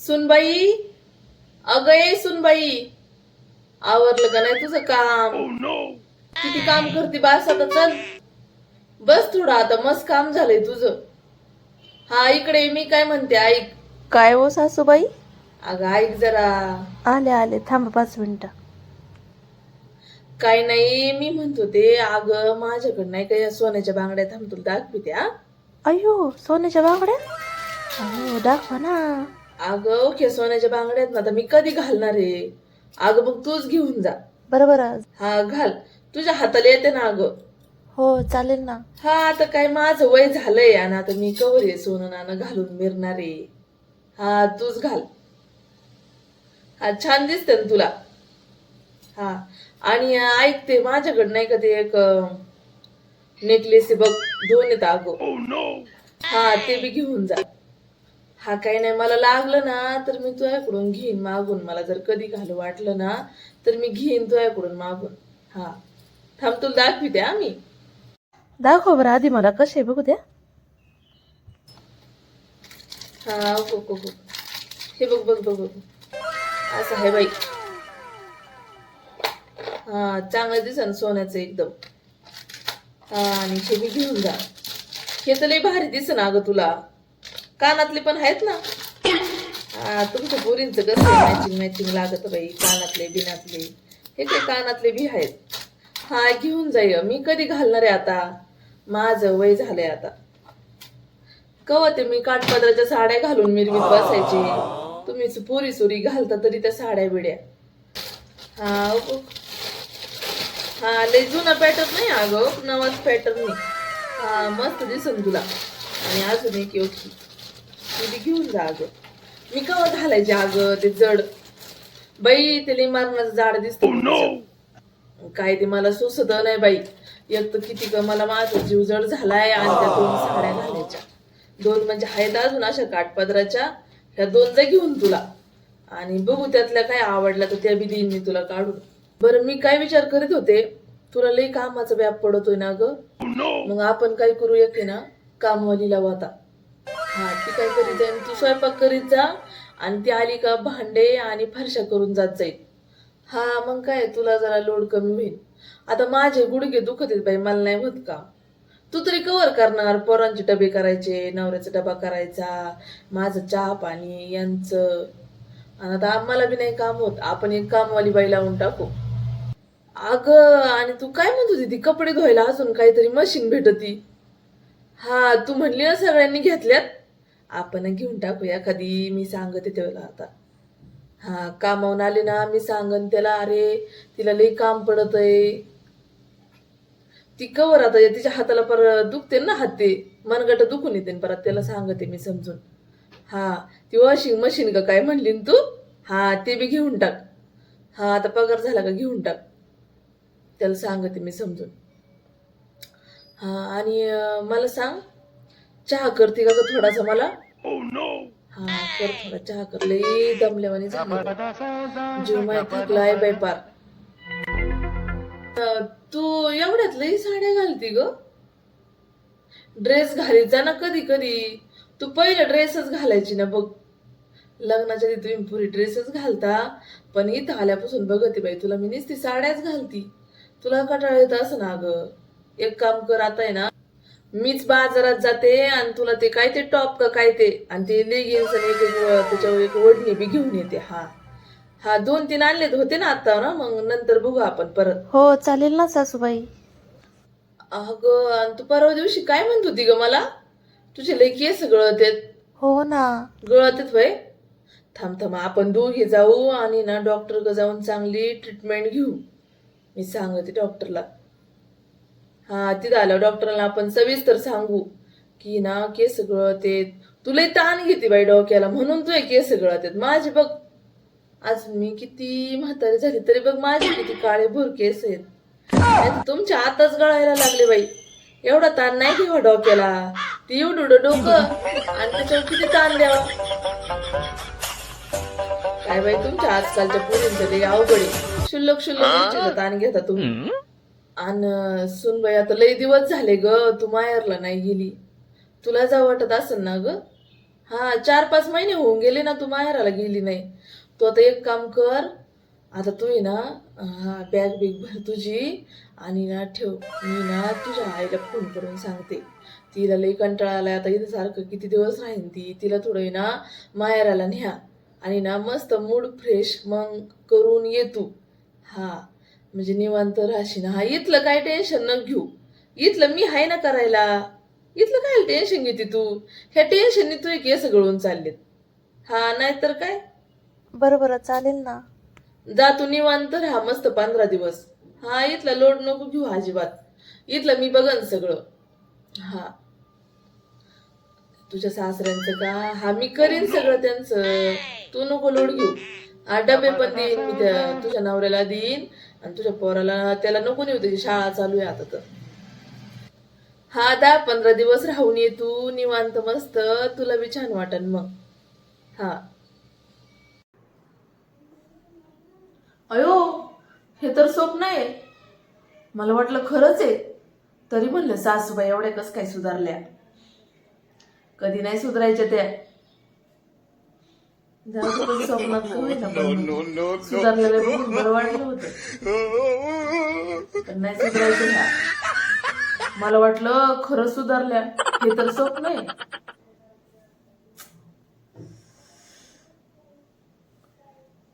सुनबाई अगं ये सुनबाई. आवरलं का नाही तुझं काम. किती काम करते बास आता चल. बस थोडं आता मस्त काम झालंय तुझं. हा इकडे मी काय म्हणते ऐक. काय हो सासूबाई? अगं ऐक जरा. आले आले. थांबा पाच मिनिटं. काय नाही मी म्हणत होते अगं माझ्याकडं नाही का या सोन्याच्या बांगड्या थांब तुला दाखवते हा. अयो सोन्याच्या बांगड्या? अहो दाखवा ना. अगं ओके सोन्याच्या बांगड्या आहेत ना आता मी कधी घालणार आहे अगं मग तूच घेऊन जा. बरं बरं हा घाल. तुझ्या हाताला येते ना अगं. हो चालेल ना. हा आता काय माझं वय झालंय आणि आता मी कवर आहे सोनं नाणं घालून मिरणार आहे. हा तूच घाल. हा छान दिसते ना तुला. हा आणि ऐकते माझ्याकडं नाही का ते एक नेकलेस बघ दोन आहेत अगं. हा ते बी घेऊन जा. हा काही नाही मला लागलं ना तर मी तुझ्याकडून घेईन मागून. मला जर कधी घालू वाटलं ना तर मी घेईन तुझ्याकडून मागून. हा. थांब तुला दाखविते हा मी. दाखव बरं आधी मला कसे बघू द्या. हा हो हो हो. हे बघ बघ बघ बघ. असं आहे बाई. हा चांगलं दिसन सोन्याचं एकदम. हा आणि हे बी घेऊन जा. हे तर लय भारी दिसन अगं तुला. कानातले पण आहेत ना. तुमच्या पोरींचं कसं मॅचिंग मॅचिंग लागत बाई. कानातले बिनातले. हे काय कानातले बी आहेत? हा घेऊन जाई मी कधी घालणार आहे आता? माझं वय झालंय आता. कवते मी काठपदराच्या साड्या घालून मिरवीत बसायची? तुम्ही पुरी सुरी घालता तरी त्या साड्या बिड्या. हा हा लय जुना पॅटर्न नाही अगं. नवाच पॅटर्न नाही. हा मस्त दिसन तुला. आणि अजून एक योगी घेऊन जा अगं. मी कवा घालायचे अगं ते जड? बाई ते लई मारणाचं जाड दिसत काय ते मला सुचत नाही बाई. एक तर किती ग मला माझा जीव जड झालाय आणि त्या दोन साड्या घालायच्या. दोन म्हणजे आहेत अजून अशा काठपदराच्या. ह्या दोन जा घेऊन तुला. आणि बघू त्यातल्या काय आवडल्या तर त्या बी देईन मी तुला काढून. बरं मी काय विचार करीत होते? तुला लई कामाचा व्याप पडतोय ना ग? मग आपण काय करू की ना कामवाली लावू आता हा ती काय करीत जाईल तू स्वयंपाक करीत जा आणि ती आली का भांडे आणि फरशा करून जात जाईल. हा मग काय तुला जरा लोड कमी होईल. आता माझे गुडघे दुखत आहेत बाई मला नाही होत का? तू तरी कवर करणार पोरांचे डबे करायचे नवऱ्याचा डबा करायचा माझं चहा पाणी यांचं. आणि आता आम्हाला बी नाही काम होत आपण एक कामवाली बाई लावून टाकू. अगं आणि तू काय म्हणत होती ती कपडे धुवायला अजून काहीतरी मशीन भेटती? हा तू म्हणली ना सगळ्यांनी घेतल्यात? आपण घेऊन टाकूया. कधी मी सांगते त्याला आता. हा कामावून आले ना मी सांगन त्याला अरे तिला लई काम पडत आहे ती कवर आता तिच्या हाताला पर दुखते ना हात. ते मनगट दुखून येते परत त्याला सांगते मी समजून. हा ती वॉशिंग मशीन का काय म्हणली तू? हा ते बी घेऊन टाक. हा आता पगार झाला का घेऊन टाक. त्याला सांगते मी समजून. हा आणि मला सांग चहा करते का थोडासा मला. हा कर थोडा चहा कर. लई दमल्यावानी झालं. जीव माय थकलाय बाई पार. अं, तू एवढ्यात लई साड्या घालती ग? ड्रेस घालीत जा ना कधी कधी. तू पहिलं ड्रेसच घालायची ना बघ. लग्नाच्या आधी तुम्ही पुरी ड्रेसच घालता पण इथं आल्यापासून बघते बाई तुला मी नुसती साड्याच घालती. तुला कंटाळा येत असं ना ग. एक काम कर आता आहे ना मीच बाजारात जाते आणि तुला ते काय ते टॉप का काय ते? आणि ते लेगिन्स आणि त्याच्यावर एक ओढणी बी घेऊन येते. हा. हा दोन तीन आणलेत होते ना आता ना? मग नंतर बघू आपण परत. हो चालेल ना सासूबाई. अगं आणि तू परवा दिवशी काय म्हणत होती ग मला? तुझे लई केस गळतेत हो ना. गळतेत वय थांब थांब आपण दोघे जाऊ आणि ना डॉक्टर जाऊन चांगली ट्रीटमेंट घेऊ. मी सांगते डॉक्टरला तिथं आलं. डॉक्टरला आपण सविस्तर सांगू की ना केस गळतेत तुला ताण घेते बाई डोक्याला. म्हणून तुझे केस गळतेत माझे बघ आज मी किती म्हातारी झाली तरी बघ माझे किती काळे भूर केस आहेत. तुमच्या आताच गळायला लागले बाई. एवढा ताण नाही घ्यावा डोक्याला. ती एवढं डोकं आणि त्याच्यावर किती ताण द्यावा. काय बाई तुमच्या आजकालच्या पोरींचं लई अवघड आहे. शुल्लक शुल्लक ताण घेता तुम्ही. आणि सुनबाई आता लई दिवस झाले ग तू माहेरला नाही गेली. तुला जा वाटत असेल ना ग हा चार पाच महिने होऊन गेले ना तू माहेराला गेली नाही. तू आता एक काम कर आता तू आहे ना हा बॅग बिग भर तुझी आणि ना ठेव. मी ना तुझ्या आईला फोन करून सांगते. तिला लई कंटाळा आलाय आता इथं सारखं किती दिवस राहीन ती तिला थोडं आहे ना माहेराला न्या. आणि ना मस्त मूड फ्रेश मग करून ये तू. हा. म्हणजे निवांत राहशील हा इथलं काय टेन्शन न घेऊ. इथलं मी आहे ना करायला? इथलं काय टेन्शन घेते तू? ह्या टेन्शनने तू केस गळून चाललेत. हा नाहीतर काय? बरं बरं चालेल ना. जा तू निवांत राहा मस्त पंधरा दिवस. हा इथला लोड नको घेऊ अजिबात. इथलं मी बघन सगळं. हा. तुझ्या सासऱ्यांचं का? हा मी करीन सगळं त्यांचं. तू नको लोड घेऊ. हा डबे पण देईन मी त्या तुझ्या नवऱ्याला देईन. आणि तुझ्या पोराला त्याला नको नेऊ त्याची शाळा चालू आहे आता तर. हा दहा पंधरा दिवस राहून ये तू निवांत मस्त. तुला बी छान वाटन मग. हा. अयो हे तर स्वप्न आहे. मला वाटलं खरंच आहे. तरी म्हणलं सासूबाई एवढ्या कस काय सुधारल्या? कधी नाही सुधारायच्या त्या. स्वप्नात सुधारलेलं बरं वाटलं होतं. पण नाही सुधारायचं मला वाटलं खरंच सुधारल्या हे तर स्वप्न आहे.